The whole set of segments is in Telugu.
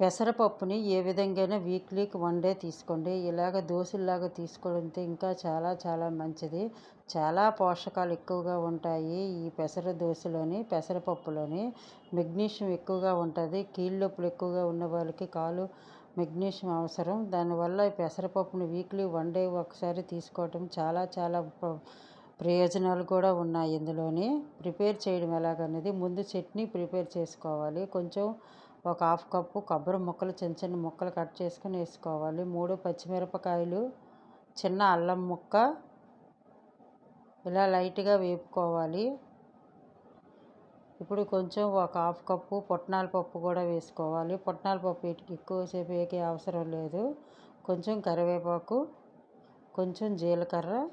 పెసరపప్పుని ఏ విధంగానే వీక్లీకి వన్ డే తీసుకోండి. ఇలాగ దోశల్లాగా తీసుకుంటే ఇంకా చాలా చాలా మంచిది. చాలా పోషకాలు ఎక్కువగా ఉంటాయి ఈ పెసర దోశలోని పెసరపప్పులోని. మెగ్నీషియం ఎక్కువగా ఉంటుంది. కీళ్ళొప్పులు ఎక్కువగా ఉన్న వాళ్ళకి కాలు మెగ్నీషియం అవసరం. దానివల్ల ఈ పెసరపప్పుని వీక్లీ వన్ డే ఒకసారి తీసుకోవటం చాలా చాలా ప్రయోజనాలు కూడా ఉన్నాయి ఇందులోని. ప్రిపేర్ చేయడం ఎలాగనేది ముందు చట్నీ ప్రిపేర్ చేసుకోవాలి. కొంచెం ఒక హాఫ్ కప్పు కొబ్బరి ముక్కలు చిన్న చిన్న ముక్కలు కట్ చేసుకుని వేసుకోవాలి. మూడు పచ్చిమిరపకాయలు చిన్న అల్లం ముక్క ఇలా లైట్గా వేపుకోవాలి. ఇప్పుడు కొంచెం ఒక హాఫ్ కప్పు పుట్నాల పప్పు కూడా వేసుకోవాలి. పుట్నాల పప్పు ఎక్కువసేపు వేకే అవసరం లేదు. కొంచెం కరివేపాకు కొంచెం జీలకర్ర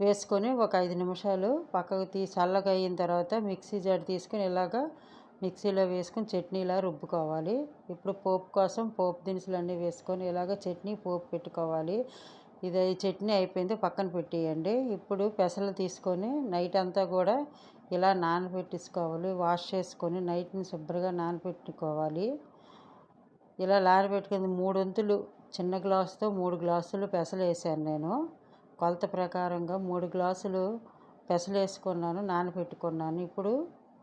వేసుకొని ఒక ఐదు నిమిషాలు పక్కకు తీ చల్లగా అయిన తర్వాత మిక్సీ జార్ తీసుకొని ఇలాగా మిక్సీలో వేసుకొని చట్నీలా రుబ్బుకోవాలి. ఇప్పుడు పోపు కోసం పోపు దినుసులు అన్నీ వేసుకొని ఇలాగ చట్నీ పోపు పెట్టుకోవాలి. ఇది చట్నీ అయిపోయింది పక్కన పెట్టేయండి. ఇప్పుడు పెసలు తీసుకొని నైట్ అంతా కూడా ఇలా నానబెట్టేసుకోవాలి. వాష్ చేసుకొని నైట్ని శుభ్రంగా నానబెట్టుకోవాలి. ఇలా నానబెట్టుకుని మూడు వంతులు చిన్న గ్లాసుతో మూడు గ్లాసులు పెసలు వేసాను నేను. కొలత ప్రకారంగా మూడు గ్లాసులు పెసలు వేసుకున్నాను నానబెట్టుకున్నాను ఇప్పుడు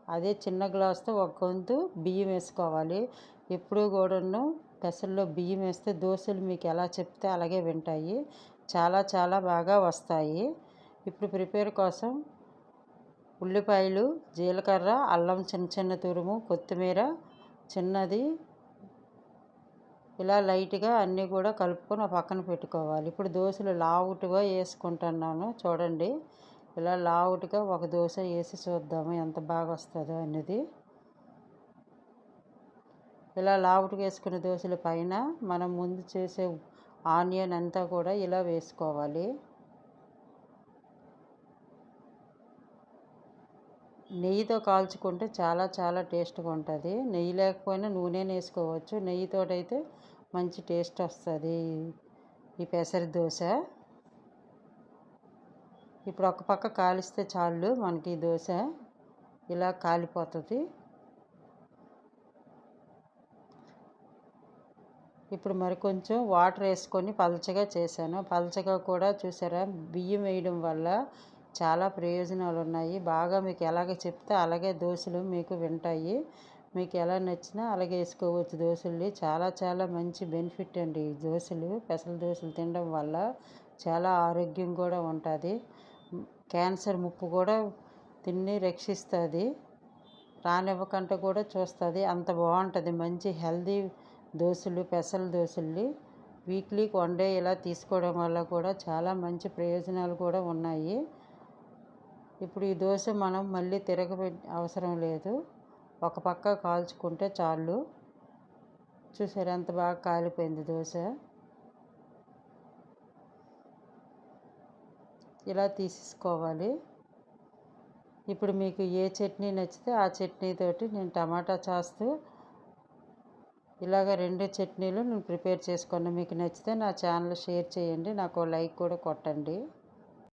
అదే చిన్న గ్లాసుతో ఒక గొంతు బియ్యం వేసుకోవాలి. ఎప్పుడు కూడాను పెసల్లో బియ్యం వేస్తే దోశలు మీకు ఎలా చెప్తే అలాగే వింటాయి. చాలా చాలా బాగా వస్తాయి. ఇప్పుడు ప్రిపేర్ కోసం ఉల్లిపాయలు జీలకర్ర అల్లం చిన్న చిన్న తురుము కొత్తిమీర చిన్నది ఇలా లైట్గా అన్నీ కూడా కలుపుకొని పక్కన పెట్టుకోవాలి. ఇప్పుడు దోశలు లావుటుగా వేసుకుంటున్నాను చూడండి. ఇలా లావుటుగా ఒక దోశ వేసి చూద్దాము ఎంత బాగా వస్తుందో అనేది ఇలా లావుటుగా వేసుకున్న దోశల పైన మనం ముందు చేసే ఆనియన్ అంతా కూడా ఇలా వేసుకోవాలి. నెయ్యితో కాల్చుకుంటే చాలా చాలా టేస్ట్గా ఉంటుంది నెయ్యి లేకపోయినా నూనె వేసుకోవచ్చు నెయ్యితో అయితే మంచి టేస్ట్ వస్తుంది ఈ పెసర దోశ. ఇప్పుడు ఒక పక్క కాలిస్తే చాలు మనకి ఈ దోశ. ఇలా కాలిపోతుంది. ఇప్పుడు మరి కొంచెం వాటర్ వేసుకొని పలచగా చేశాను. పలచగా కూడా చూసారా? బియ్యం వేయడం వల్ల చాలా ప్రయోజనాలు ఉన్నాయి బాగా మీకు ఎలాగ చెప్తే అలాగే దోశలు మీకు వింటాయి. మీకు ఎలా నచ్చినా అలాగే వేసుకోవచ్చు దోశలు చాలా చాలా మంచి బెనిఫిట్ అండి ఈ దోశలు. పెసల దోశలు తినడం వల్ల చాలా ఆరోగ్యం కూడా ఉంటుంది. క్యాన్సర్ ముప్పు కూడా తిని రక్షిస్తుంది. రానివ్వకుండా కూడా చూస్తుంది. అంత బాగుంటుంది. మంచి హెల్దీ దోశలు పెసల దోశలు వీక్లీకి వన్ డే ఇలా తీసుకోవడం వల్ల కూడా చాలా మంచి ప్రయోజనాలు కూడా ఉన్నాయి. ఇప్పుడు ఈ దోశ మనం మళ్ళీ తిరగబెట్టి అవసరం లేదు. ఒక పక్క కాల్చుకుంటే చాలు. చూసారు ఎంత బాగా కాలిపోయింది దోశ. ఇలా తీసుకోవాలి ఇప్పుడు మీకు ఏ చట్నీ నచ్చితే ఆ చట్నీతోటి నేను టమాటా చాస్తూ ఇలాగ రెండు చట్నీలు నేను ప్రిపేర్ చేసుకున్నాను మీకు నచ్చితే నా ఛానల్ షేర్ చేయండి. నాకు లైక్ కూడా కొట్టండి.